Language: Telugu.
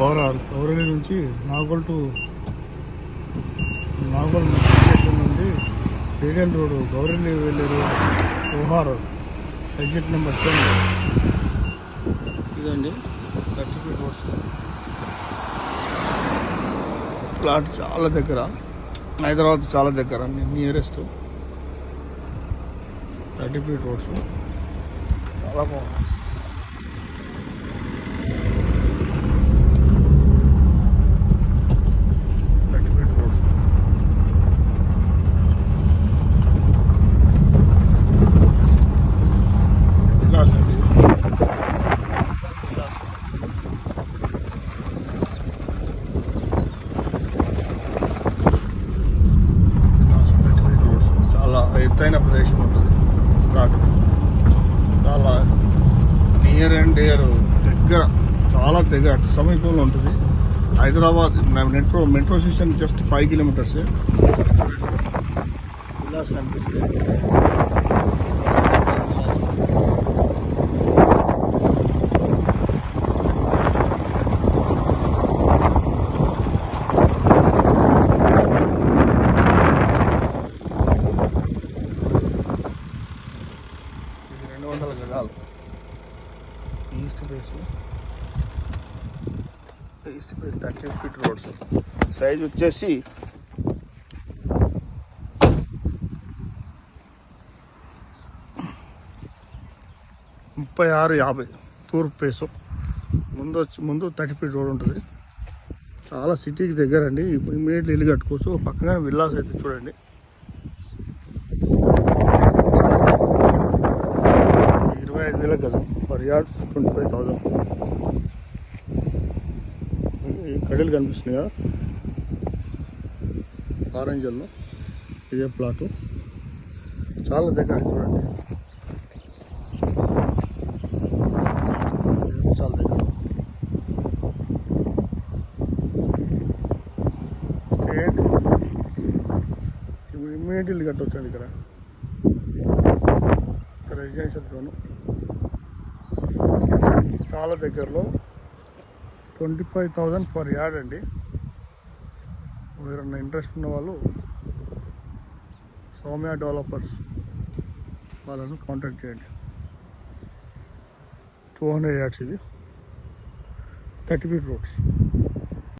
ఓవరాల్ గౌరవలి నుంచి? నాగోల్ టు నాగోల్ స్టేషన్ నుండి రేడియల్ రోడ్ గౌరవలి వెళ్ళే రోడ్ ఓహార్ ఎగ్జిట్ నెంబర్ టెన్ ఇదండి. థర్టీ ఫీట్ రోడ్స్ ప్లాట్ చాలా దగ్గర. హైదరాబాద్ చాలా దగ్గర. నియరెస్ట్ థర్టీ ఫీట్ రోడ్స్ చాలా బాగుంది థర్టీ ఫీట్ రోడ్స్ విలాస్ అండి villas. Villas thirty feet roads చాలా ఎత్తైన ప్రదేశం ఉంటుంది. ప్లాట్ చాలా నియర్ అండ్ డియర్ దగ్గర చాలా దగ్గర సమీపంలో ఉంటుంది. Hyderabad metro metro station just five kilometres కనిపిస్తుంది ఇది గజాలు east face east face thirty feet roads size వచ్చేసి ముప్పై ఆరు యాభై తూర్పు ఫేసు ముందు వచ్చి ముందు థర్టీ ఫీట్ రోడ్ ఉంటుంది. చాలా సిటీకి దగ్గర అండి ఇప్పుడు ఇమీడియట్లీ ఇల్లు కట్టుకోవచ్చు. పక్కనే విల్లాస్ అయితే చూడండి. Per yard twenty five thousand ఈ కడీలు కనిపిస్తున్నాయి? కదా ఆరెంజల్లో. ఇదే ప్లాటు. చాలా దగ్గర చూడండి. చాలా దగ్గర. స్టేట్. ఇప్పుడు ఇమ్మీడియట్లీ కట్టొచ్చండి ఇక్కడ. రెసిడెన్షియల్ లోను చాలా దగ్గరలో twenty five thousand for yard అండి. ఎవరైనా ఇంట్రెస్ట్ ఉన్న వాళ్ళు సౌమ్య డెవలపర్స్ వాళ్ళను కాంటాక్ట్ చేయండి. టూ హండ్రెడ్ యార్డ్స్ ఇది. Thirty feet roads